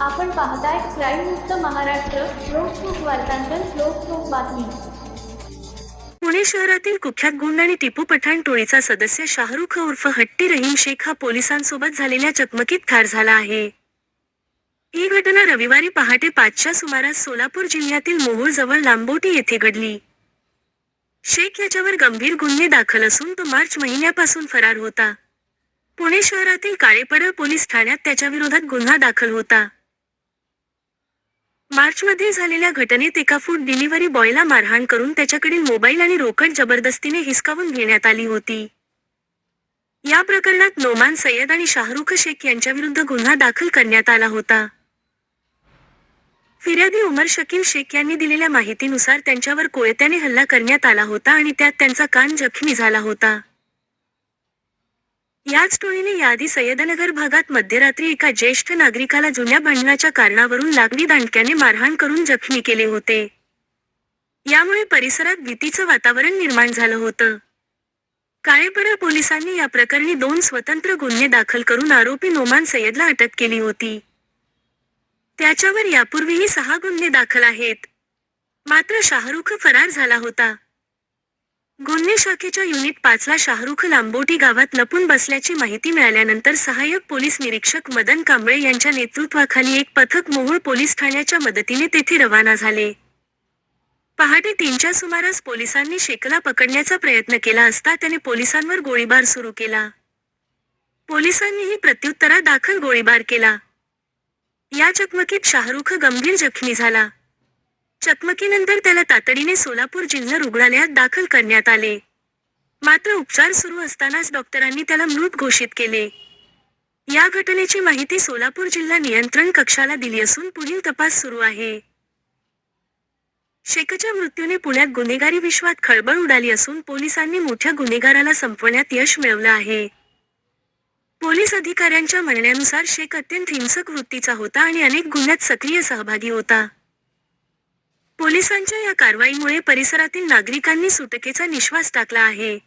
आपण पाहताय क्राईम मुक्त महाराष्ट्र लोकसुख वार्तांकन लोकसुख बातमी. पुणे शहरातील कुख्यात गुंड आणि टिपू पठाण टोळीचा सदस्य शाहरुख उर्फ हट्टी रहीम शेख हा पोलिसांसोबत झालेल्या चकमकीत ठार झाला आहे. ही घटना रविवारी पहाटे पाचच्या सुमारास सोलापूर जिल्ह्यातील मोहोळ जवळ लांबोटी येथे घडली. शेख याच्यावर गंभीर गुन्हे दाखल असून तो मार्च महिन्यापासून फरार होता. पुणे शहरातील काळेपडळ पोलीस ठाण्यात त्याच्याविरोधात गुन्हा दाखल होता. मार्चमध्ये झालेल्या घटनेत एका फूड डिलिव्हरी बॉयला मारहाण करून त्याच्याकडील मोबाईल आणि रोकड जबरदस्तीने हिसकावून घेण्यात आली होती. या प्रकरणात नोमान सय्यद आणि शाहरुख शेख यांच्याविरुद्ध गुन्हा दाखल करण्यात आला होता. फिर्यादी उमर शकील शेख यांनी दिलेल्या माहितीनुसार त्यांच्यावर कोयत्याने हल्ला करण्यात आला होता आणि त्यात त्यांचा कान जखमी झाला होता. याच टोळीने याआधी सय्यदनगर भागात मध्यरात्री एका ज्येष्ठ नागरिकाला जुन्या भांडणाच्या कारणावरून लागवी दांडक्याने मारहाण करून जखमी केले होते. यामुळे परिसरात भीतीचं वातावरण निर्माण झालं होतं. काळेपडा पोलिसांनी या प्रकरणी दोन स्वतंत्र गुन्हे दाखल करून आरोपी नोमान सय्यदला अटक केली होती. त्याच्यावर यापूर्वीही सहा गुन्हे दाखल आहेत. मात्र शाहरुख फरार झाला होता. गुन्हे शाखेच्या युनिट पाचला शाहरुख लांबोटी गावात लपून बसल्याची माहिती मिळाल्यानंतर सहाय्यक पोलीस निरीक्षक मदन कांबळे यांच्या नेतृत्वाखाली एक पथक मोहोळ पोलीस ठाण्याच्या मदतीने तेथे रवाना झाले. पहाटे तीनच्या सुमारास पोलिसांनी शेखला पकडण्याचा प्रयत्न केला असता त्याने पोलिसांवर गोळीबार सुरू केला. पोलिसांनीही प्रत्युत्तरात दाखल गोळीबार केला. या चकमकीत शाहरुख गंभीर जखमी झाला. चकमकीनंतर त्याला तातडीने सोलापूर जिल्हा रुग्णालयात दाखल करण्यात आले. मात्र उपचार सुरू असतानाच डॉक्टरांनी त्याला मृत घोषित केले. या घटनेची माहिती सोलापूर जिल्हा नियंत्रण कक्षाला दिली असून पुढील तपास सुरू आहे. शेखच्या मृत्यूने पुण्यात गुन्हेगारी विश्वात खळबळ उडाली असून पोलिसांनी मोठ्या गुन्हेगाराला संपवण्यात यश मिळवलं आहे. पोलीस अधिकाऱ्यांच्या म्हणण्यानुसार शेख अत्यंत हिंसक वृत्तीचा होता आणि अनेक गुन्ह्यात सक्रिय सहभागी होता. पोलिसांच्या या कारवाईमुळे परिसरातील नागरिकांनी सुटकेचा निश्वास टाकला आहे.